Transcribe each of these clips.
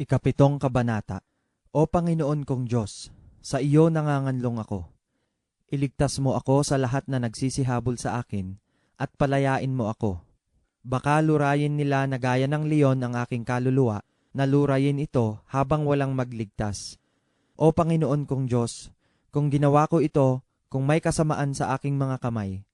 Ikapitong Kabanata O Panginoon kong Diyos, sa iyo nanganganlong ako. Iligtas mo ako sa lahat na nagsisihabol sa akin, at palayain mo ako. Baka lurayin nila na gaya ng leon ang aking kaluluwa, na lurayin ito habang walang magligtas. O Panginoon kong Diyos, kung ginawa ko ito, kung may kasamaan sa aking mga kamay,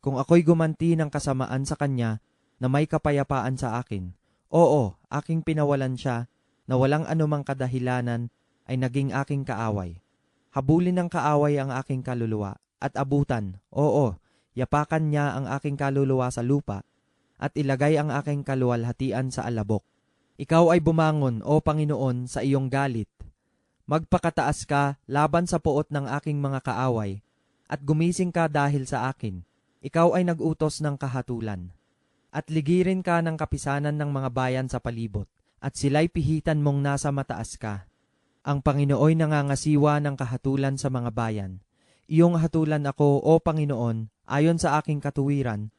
kung ako'y gumanti ng kasamaan sa Kanya na may kapayapaan sa akin, oo, aking pinawalan siya na walang anumang kadahilanan ay naging aking kaaway. Habulin ng kaaway ang aking kaluluwa at abutan, oo, yapakan niya ang aking kaluluwa sa lupa at ilagay ang aking kaluwalhatian sa alabok. Ikaw ay bumangon, o Panginoon, sa iyong galit. Magpakataas ka laban sa puot ng aking mga kaaway at gumising ka dahil sa akin. Ikaw ay nagutos ng kahatulan. At ligirin ka ng kapisanan ng mga bayan sa palibot at sila'y pihitan mong nasa mataas ka. Ang Panginooy nangangasiwa ng kahatulan sa mga bayan. Iyong hatulan ako, O Panginoon, ayon sa aking katuwiran,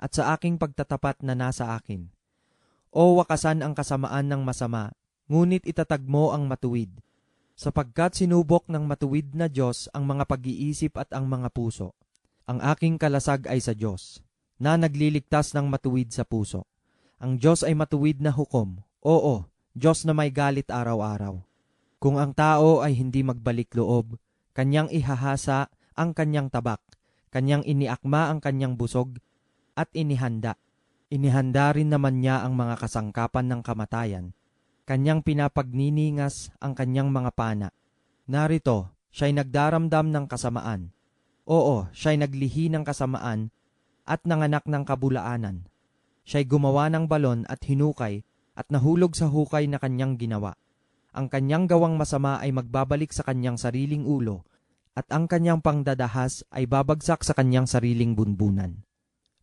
at sa aking pagtatapat na nasa akin. O wakasan ang kasamaan ng masama, ngunit itatag mo ang matuwid, sapagkat sinubok ng matuwid na Diyos ang mga pag-iisip at ang mga puso. Ang aking kalasag ay sa Diyos, na nagliligtas ng matuwid sa puso. Ang Diyos ay matuwid na hukom, Oo, Diyos na may galit araw-araw. Kung ang tao ay hindi magbalik loob, kanyang ihahasa ang kanyang tabak, kanyang iniakma ang kanyang busog, at inihanda. Inihanda rin naman niya ang mga kasangkapan ng kamatayan. Kanyang pinapagniningas ang kanyang mga pana. Narito, siya'y nagdaramdam ng kasamaan. Oo, siya'y naglihi ng kasamaan at nanganak ng kabulaanan. Siya'y gumawa ng balon at hinukay at nahulog sa hukay na kanyang ginawa. Ang kanyang gawang masama ay magbabalik sa kanyang sariling ulo, at ang kanyang pangdadahas ay babagsak sa kanyang sariling bunbunan.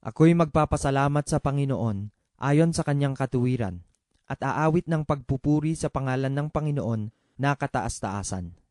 Ako'y magpapasalamat sa Panginoon ayon sa kanyang katuwiran, at aawit ng pagpupuri sa pangalan ng Panginoon na kataas-taasan.